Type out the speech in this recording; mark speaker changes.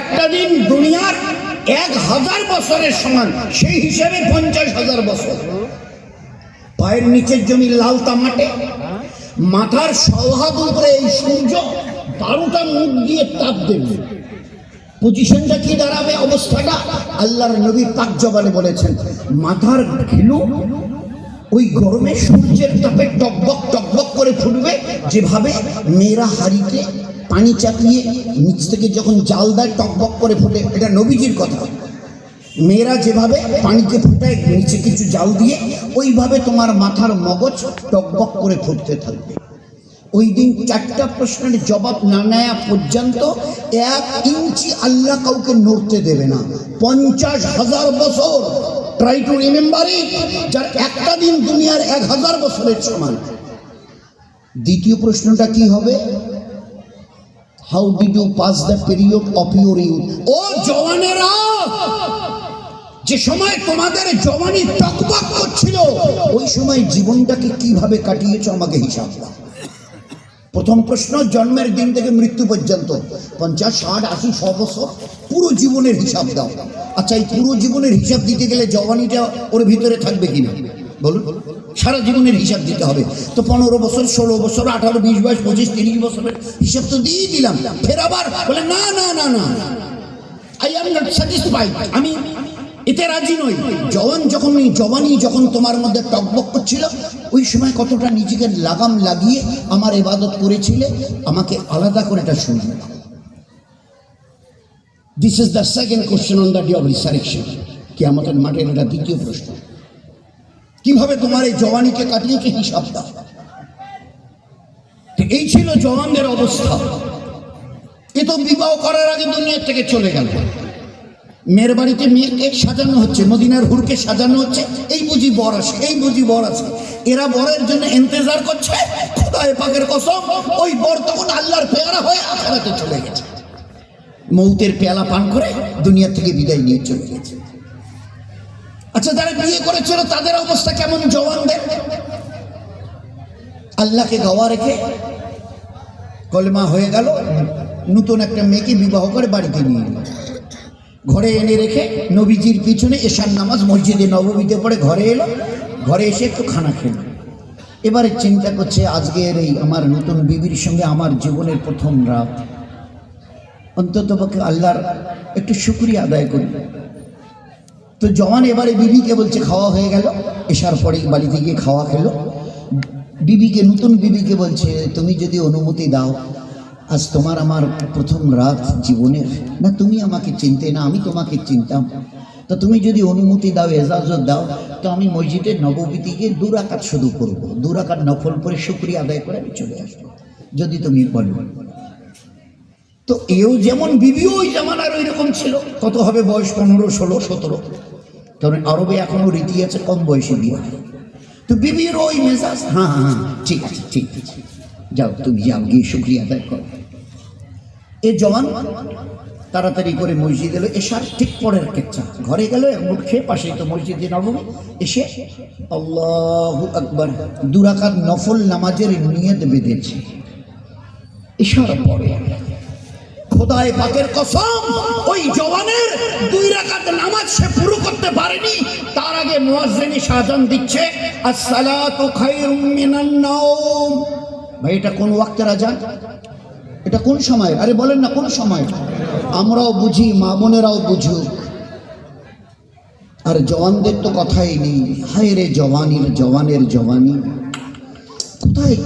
Speaker 1: একটা দিন দুনিয়ার এক হাজার বছরের সমান, সেই হিসেবে পঞ্চাশ হাজার বছর। পায়ের নিচের জমি লাল তামাটে মাথার সৌহাদ উপরে এই সূর্য বারোটা মুখ দিয়ে তাপ দেবে। পজিশনটা কি দাঁড়াবে অবস্থাটা? আল্লাহর নবী পাক জবানে বলেছেন, মাথার ঘিলু ওই গরমে সূর্যের তাপে টকবক টকবক করে ফুটবে, যেভাবে মেয়েরা হাড়িতে পানি চাপিয়ে নিচ থেকে যখন জাল দেয় টকবক করে ফুটে। এটা নবীজির কথা। মেয়েরা যেভাবে পানিতে ফুটায়, নিচে কিছু জাল দিয়ে, ওইভাবে তোমার মাথার মগজ টকবক করে ফুটতে থাকবে। ওই দিন চারটা প্রশ্নের জবাব না নেয়া পর্যন্ত এক ইঞ্চি আল্লাহ কাউকে নড়তে দেবে না। পঞ্চাশ হাজার বছর। ট্রাই টু রিমেম্বার ইট যার একটা দিন দুনিয়ার এক হাজার বছরের সমান। দ্বিতীয় প্রশ্নটা কি হবে? How did you pass the period of your youth ও জওয়ানেরা, যে সময় তোমাদের জওয়ানি টকবক করছিল, ওই সময় জীবনটাকে কীভাবে কাটিয়েছো আমাকে হিসাব দাও। প্রথম প্রশ্ন, জন্মের দিন থেকে মৃত্যু পর্যন্ত। পঞ্চাশ, ষাট, আশি, শ বছর, পুরো জীবনের হিসাব দাও। আচ্ছা এই পুরো জীবনের হিসাব দিতে গেলে জওয়ানিটা ওর ভিতরে থাকবে কিনা? বলুন। সারা জীবনের হিসাব দিতে হবে। তো পনেরো বছর, ষোলো বছর, আঠারো, বিশ, বাইশ, পঁচিশ, তিরিশ বছরের হিসাব তো দিয়েই দিলাম। ফের আবার বলে, না না না না আই এম নট স্যাটিসফাইড আমি এতে রাজি নই। জওয়ান যখন জওয়ানি যখন তোমার মধ্যে টকবক করছিল, ওই সময় কতটা নিজেকে লাগাম লাগিয়ে আমার ইবাদত করেছিলে, আমাকে আলাদা করে এটা শুনবে this is the second question on the day of resurrection কি আমাদের মাঠের এটা দ্বিতীয় প্রশ্ন। কীভাবে তোমার এই জওয়ানিকে কাটিয়েছে হিসাব দাও। এই ছিল জওয়ানদের অবস্থা। এ তো বিবাহ করার আগে দুনিয়ার থেকে চলে গেল। মেয়ের বাড়িতে মেয়েকে সাজানো হচ্ছে, মদিনার হুরকে সাজানো হচ্ছে। এই বুঝি বর আছে, এই বুঝি বর আছে। এরা বরের জন্য ইন্তজার করছে, খোদায় পাকের কসম, ওই বর তখন আল্লাহর পেয়ারা হয়ে আখারাতে চলে গেছে। মৌতের পেয়ালা পান করে দুনিয়া থেকে বিদায় নিয়ে চলে গেছে। আচ্ছা যারা বিয়ে করেছিল, তাদের অবস্থা কেমন জওয়ান জওয়ানদের? আল্লাহকে গাওয়া রেখে কলমা হয়ে গেল, নতুন একটা মেয়েকে বিবাহ করে বাড়িতে নিয়ে এলো। ঘরে এনে রেখে নবীজির পিছনে এশার নামাজ মসজিদে নবমীতে পড়ে ঘরে এলো, ঘরে এসে একটু খানা খেলো। এবারে চিন্তা করছে, আজকের এই আমার নতুন বিবির সঙ্গে আমার জীবনের প্রথম রাত। অন্তত পক্ষে আল্লাহর একটু শুক্রিয়া আদায় করি তো জওয়ান এবারে বিবিকে বলছে খাওয়া হয়ে গেল। এসার পরে বাড়িতে গিয়ে খাওয়া খেলো। বিবিকে, নতুন বিবিকে বলছে, তুমি যদি অনুমতি দাও, আজ তোমার আমার প্রথম রাত জীবনের। না, তুমি আমাকে চিনতে, না, আমি তোমাকে চিনতাম। তো তুমি যদি অনুমতি দাও, এজাজত দাও, তো আমি মসজিদের নববীতি গিয়ে দুরাকাত শুধু করব। দুরাকাত নফল করে শুক্রিয়া আদায় করে আমি চলে আসব, যদি তুমি বলো। তো এও যেমন বিবিও ওই জামানার ওই রকম ছিল। কত হবে বয়স? পনেরো, ষোলো, সতেরো। তবে আরবে এখনও রীতি আছে কম বয়সে বিয়ে। তো বিবির ওই মেজাজ হ্যাঁ হ্যাঁ হ্যাঁ, ঠিক আছে ঠিক আছে। যাও তুমি যাও গিয়ে শুক্রিয়া আদায় করো। এ জওয়ান তাড়াতাড়ি করে মসজিদ এলো। এসার ঠিক পরের কেচ্ছা। ঘরে গেল এক মুঠ খেয়ে পাশেই তো মসজিদে নবমী। এসে আল্লাহ আকবর দুরাকাত নফল নামাজের নিয়ত বেঁধেছে। এসার পরে খোদায় পাকের কসম ওই জওয়ানের দুই রাকাত নামাজ সে পুরো পারেনি। তার আগে মুয়াজ্জিনি সাজান দিচ্ছে ভাই, এটা কোন ওয়াক্তের আজান এটা কোন সময়? আরে বলেন না, কোন সময়? আমরাও বুঝি, মা বোনেরাও বুঝুক। আর জওয়ানদের তো কথাই নেই। হায় রে জওয়ানির, জওয়ানের জওয়ানি। কোথায়